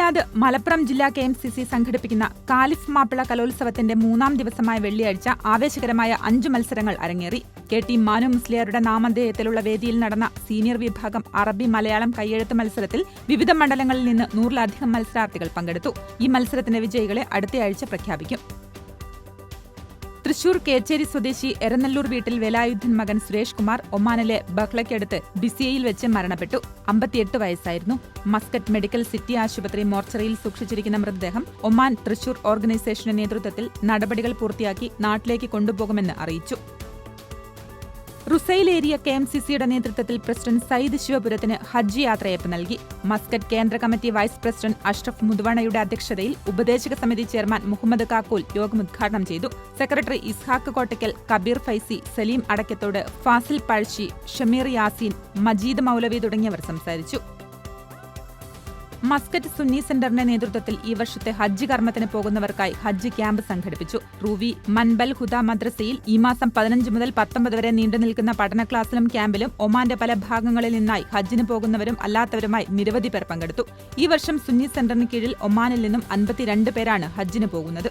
Riyadh Malappuram ജില്ലാ K M C C സംഘടിപ്പിക്കുന്ന caliph Mappila കലോത്സവത്തിന്റെ മൂന്നാം ദിവസമായ വെള്ളിയാഴ്ച ആവേശകരമായ അഞ്ചു മത്സരങ്ങൾ അരങ്ങേറി. കെ ടി മാനു മുസ്ലിയാരുടെ നാമധേയത്തിലുള്ള വേദിയിൽ നടന്ന സീനിയർ വിഭാഗം അറബി മലയാളം കയ്യെഴുത്ത് മത്സരത്തിൽ വിവിധ മണ്ഡലങ്ങളിൽ നിന്ന് നൂറിലധികം മത്സരാർത്ഥികൾ പങ്കെടുത്തു. ഈ മത്സരത്തിന്റെ വിജയികളെ അടുത്തയാഴ്ച പ്രഖ്യാപിക്കും. തൃശൂർ കേച്ചേരി സ്വദേശി എരനല്ലൂർ വീട്ടിൽ വേലായുധൻ മകൻ സുരേഷ് കുമാർ ഒമാനിലെ ബഹ്ലയ്ക്കടുത്ത് ബിസിയയിൽ വെച്ച് മരണപ്പെട്ടു. അമ്പത്തിയെട്ട് വയസ്സായിരുന്നു. മസ്കറ്റ് മെഡിക്കൽ സിറ്റി ആശുപത്രി മോർച്ചറിയിൽ സൂക്ഷിച്ചിരിക്കുന്ന മൃതദേഹം ഒമാൻ തൃശൂർ ഓർഗനൈസേഷന്റെ നേതൃത്വത്തിൽ നടപടികൾ പൂർത്തിയാക്കി നാട്ടിലേക്ക് കൊണ്ടുപോകുമെന്ന് അറിയിച്ചു. Rusail area K M C സിയുടെ നേതൃത്വത്തിൽ പ്രസിഡന്റ് സയ്യിദ് ശിവപുരത്തിന് ഹജ്ജ് യാത്രയപ്പ് നൽകി. മസ്കറ്റ് കേന്ദ്ര കമ്മിറ്റി വൈസ് പ്രസിഡന്റ് അഷ്റഫ് മുതുവണയുടെ അധ്യക്ഷതയിൽ ഉപദേശക സമിതി ചെയർമാൻ മുഹമ്മദ് കാക്കൂൽ യോഗം ഉദ്ഘാടനം ചെയ്തു. സെക്രട്ടറി ഇസ്ഹാഖ് കോട്ടയ്ക്കൽ കബീർ ഫൈസി സലീം അടക്കത്തോട് ഫാസിൽ പഴശ്ശി ഷമീർ യാസീൻ മജീദ് മൗലവി തുടങ്ങിയവർ സംസാരിച്ചു. മസ്കറ്റ് സുന്നി സെന്ററിന്റെ നേതൃത്വത്തിൽ ഈ വർഷത്തെ ഹജ്ജ് കർമ്മത്തിന് പോകുന്നവർക്കായി ഹജ്ജ് ക്യാമ്പ് സംഘടിപ്പിച്ചു. റൂവി മൻബൽ ഹുദ മദ്രസയിൽ ഈ മാസം പതിനഞ്ച് മുതൽ പത്തൊമ്പത് വരെ നീണ്ടു നിൽക്കുന്ന പഠന ക്ലാസ്സിലും ക്യാമ്പിലും ഒമാന്റെ പല ഭാഗങ്ങളിൽ നിന്നായി ഹജ്ജിന് പോകുന്നവരും അല്ലാത്തവരുമായി നിരവധി പേർ പങ്കെടുത്തു. ഈ വർഷം സുന്നി സെന്ററിന് കീഴിൽ ഒമാനിൽ നിന്നും അൻപത്തിരണ്ട് പേരാണ് ഹജ്ജിന് പോകുന്നത്.